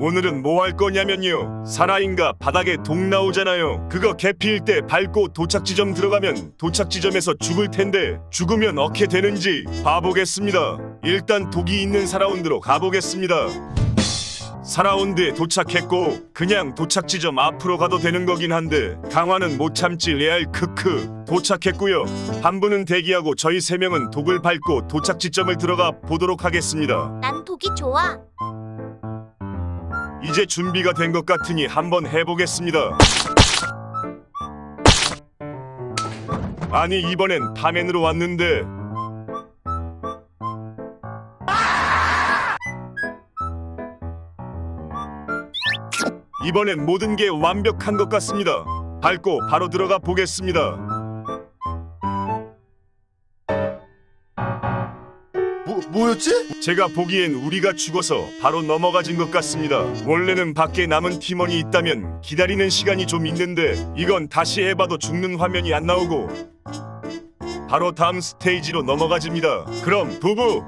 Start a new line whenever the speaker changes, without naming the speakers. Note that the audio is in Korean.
오늘은 뭐 할 거냐면요. 사나인가 바닥에 독 나오잖아요. 그거 개피일 때 밟고 도착 지점 들어가면 도착 지점에서 죽을 텐데 죽으면 어떻게 되는지 봐보겠습니다. 일단 독이 있는 사라운드로 가보겠습니다. 사라운드에 도착했고 그냥 도착 지점 앞으로 가도 되는 거긴 한데 강화는 못 참지 레알 크크 도착했고요. 한 분은 대기하고 저희 세 명은 독을 밟고 도착 지점을 들어가 보도록 하겠습니다.
난 독이 좋아.
이제 준비가 된 것 같으니 한번 해보겠습니다. 아니 이번엔 파맨으로 왔는데 이번엔 모든 게 완벽한 것 같습니다. 밟고 바로 들어가 보겠습니다.
뭐 뭐였지?
제가 보기엔 우리가 죽어서 바로 넘어가진 것 같습니다. 원래는 밖에 남은 팀원이 있다면 기다리는 시간이 좀 있는데 이건 다시 해봐도 죽는 화면이 안 나오고 바로 다음 스테이지로 넘어가집니다. 그럼 부부